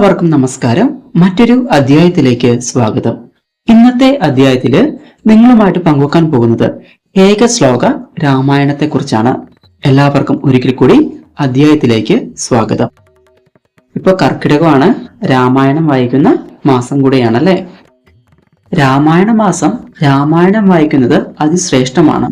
എല്ലാവർക്കും നമസ്കാരം. മറ്റൊരു അധ്യായത്തിലേക്ക് സ്വാഗതം. ഇന്നത്തെ അധ്യായത്തിൽ നിങ്ങളുമായിട്ട് പങ്കുവെക്കാൻ പോകുന്നത് ഏക ശ്ലോക രാമായണത്തെ കുറിച്ചാണ് എല്ലാവർക്കും ഒരിക്കൽ കൂടി അധ്യായത്തിലേക്ക് സ്വാഗതം. ഇപ്പൊ കർക്കിടകമാണ് രാമായണം വായിക്കുന്ന മാസം കൂടെയാണല്ലേ? രാമായണ മാസം രാമായണം വായിക്കുന്നത് അതിശ്രേഷ്ഠമാണ്.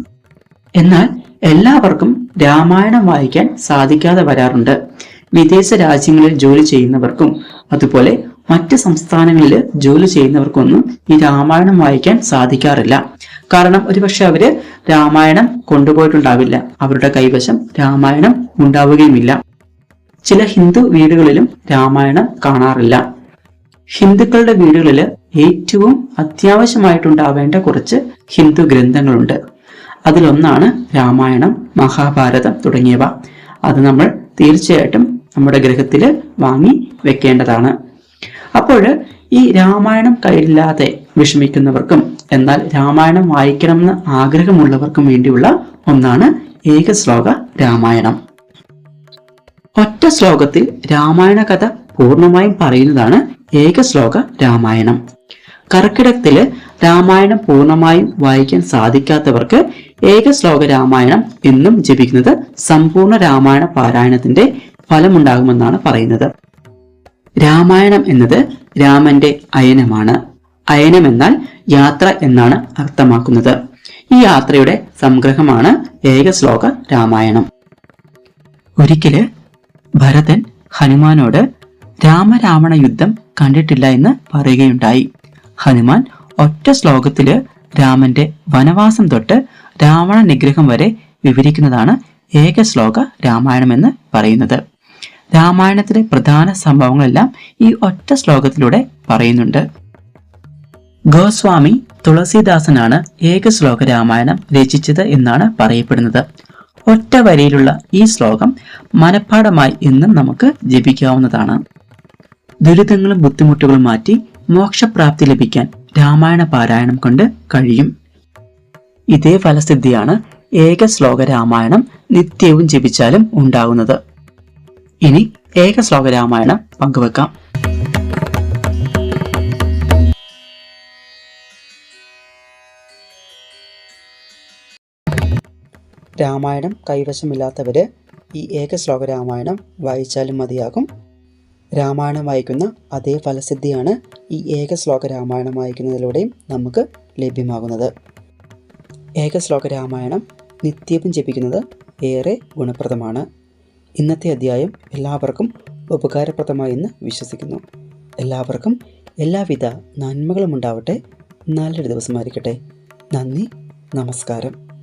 എന്നാൽ എല്ലാവർക്കും രാമായണം വായിക്കാൻ സാധിക്കാതെ വരാറുണ്ട്. വിദേശ രാജ്യങ്ങളിൽ ജോലി ചെയ്യുന്നവർക്കും അതുപോലെ മറ്റ് സംസ്ഥാനങ്ങളിൽ ജോലി ചെയ്യുന്നവർക്കൊന്നും ഈ രാമായണം വായിക്കാൻ സാധിക്കാറില്ല. കാരണം ഒരുപക്ഷെ അവർ രാമായണം കൊണ്ടുപോയിട്ടുണ്ടാവില്ല. അവരുടെ കൈവശം രാമായണം ഉണ്ടാവുകയുമില്ല. ചില ഹിന്ദു വീടുകളിലും രാമായണം കാണാറില്ല. ഹിന്ദുക്കളുടെ വീടുകളിൽ ഏറ്റവും അത്യാവശ്യമായിട്ടുണ്ടാവേണ്ട കുറച്ച് ഹിന്ദു ഗ്രന്ഥങ്ങളുണ്ട്. അതിലൊന്നാണ് രാമായണം മഹാഭാരതം തുടങ്ങിയവ. അത് നമ്മൾ തീർച്ചയായിട്ടും നമ്മുടെ ഗ്രഹത്തിൽ വാങ്ങി വെക്കേണ്ടതാണ്. അപ്പോൾ ഈ രാമായണം കഴിയില്ലാതെ വിഷമിക്കുന്നവർക്കും എന്നാൽ രാമായണം വായിക്കണമെന്ന് ആഗ്രഹമുള്ളവർക്കും വേണ്ടിയുള്ള ഒന്നാണ് ഏക ശ്ലോക രാമായണം. ഒറ്റ ശ്ലോകത്തിൽ രാമായണ കഥ പൂർണമായും പറയുന്നതാണ് ഏക ശ്ലോക രാമായണം. കർക്കിടകത്തിൽ രാമായണം പൂർണമായും വായിക്കാൻ സാധിക്കാത്തവർക്ക് ഏക ശ്ലോക രാമായണം എന്നും ജപിക്കുന്നത് സമ്പൂർണ രാമായണ പാരായണത്തിന്റെ ഫലമുണ്ടാകുമെന്നാണ് പറയുന്നത്. രാമായണം എന്നത് രാമന്റെ അയനമാണ്. അയനം എന്നാൽ യാത്ര എന്നാണ് അർത്ഥമാക്കുന്നത്. ഈ യാത്രയുടെ സംഗ്രഹമാണ് ഏക ശ്ലോക രാമായണം. ഒരിക്കൽ ഭരതൻ ഹനുമാനോട് രാമരാവണ യുദ്ധം കണ്ടിട്ടില്ല എന്ന് പറയുകയുണ്ടായി. ഹനുമാൻ ഒറ്റ ശ്ലോകത്തിൽ രാമന്റെ വനവാസം തൊട്ട് രാവണ നിഗ്രഹം വരെ വിവരിക്കുന്നതാണ് ഏക ശ്ലോക രാമായണം എന്ന് പറയുന്നത്. രാമായണത്തിലെ പ്രധാന സംഭവങ്ങളെല്ലാം ഈ ഒറ്റ ശ്ലോകത്തിലൂടെ പറയുന്നുണ്ട്. ഗോസ്വാമി തുളസീദാസനാണ് ഏക ശ്ലോക രാമായണം രചിച്ചത് എന്നാണ് പറയപ്പെടുന്നത്. ഒറ്റ വരിയിലുള്ള ഈ ശ്ലോകം മനഃപ്പാടമായി എന്നും നമുക്ക് ജപിക്കാവുന്നതാണ്. ദുരിതങ്ങളും ബുദ്ധിമുട്ടുകളും മാറ്റി മോക്ഷപ്രാപ്തി ലഭിക്കാൻ രാമായണ പാരായണം കൊണ്ട് കഴിയും. ഇതേ ഫലസിദ്ധിയാണ് ഏക ശ്ലോക രാമായണം നിത്യവും ജപിച്ചാലും ഉണ്ടാകുന്നത്. ഇനി ഏക ശ്ലോക രാമായണം പങ്കുവെക്കാം. രാമായണം കൈവശമില്ലാത്തവര് ഈ ഏക ശ്ലോക രാമായണം വായിച്ചാലും മതിയാകും. രാമായണം വായിക്കുന്ന അതേ ഫലസിദ്ധിയാണ് ഈ ഏക ശ്ലോക രാമായണം വായിക്കുന്നതിലൂടെയും നമുക്ക് ലഭ്യമാകുന്നത്. ഏക ശ്ലോക രാമായണം നിത്യവും ജപിക്കുന്നത് ഏറെ ഗുണപ്രദമാണ്. ഇന്നത്തെ അധ്യായം എല്ലാവർക്കും ഉപകാരപ്രദമായി എന്ന് വിശ്വസിക്കുന്നു. എല്ലാവർക്കും എല്ലാവിധ നന്മകളും ഉണ്ടാവട്ടെ. നല്ലൊരു ദിവസമായിരിക്കട്ടെ. നന്ദി നമസ്കാരം.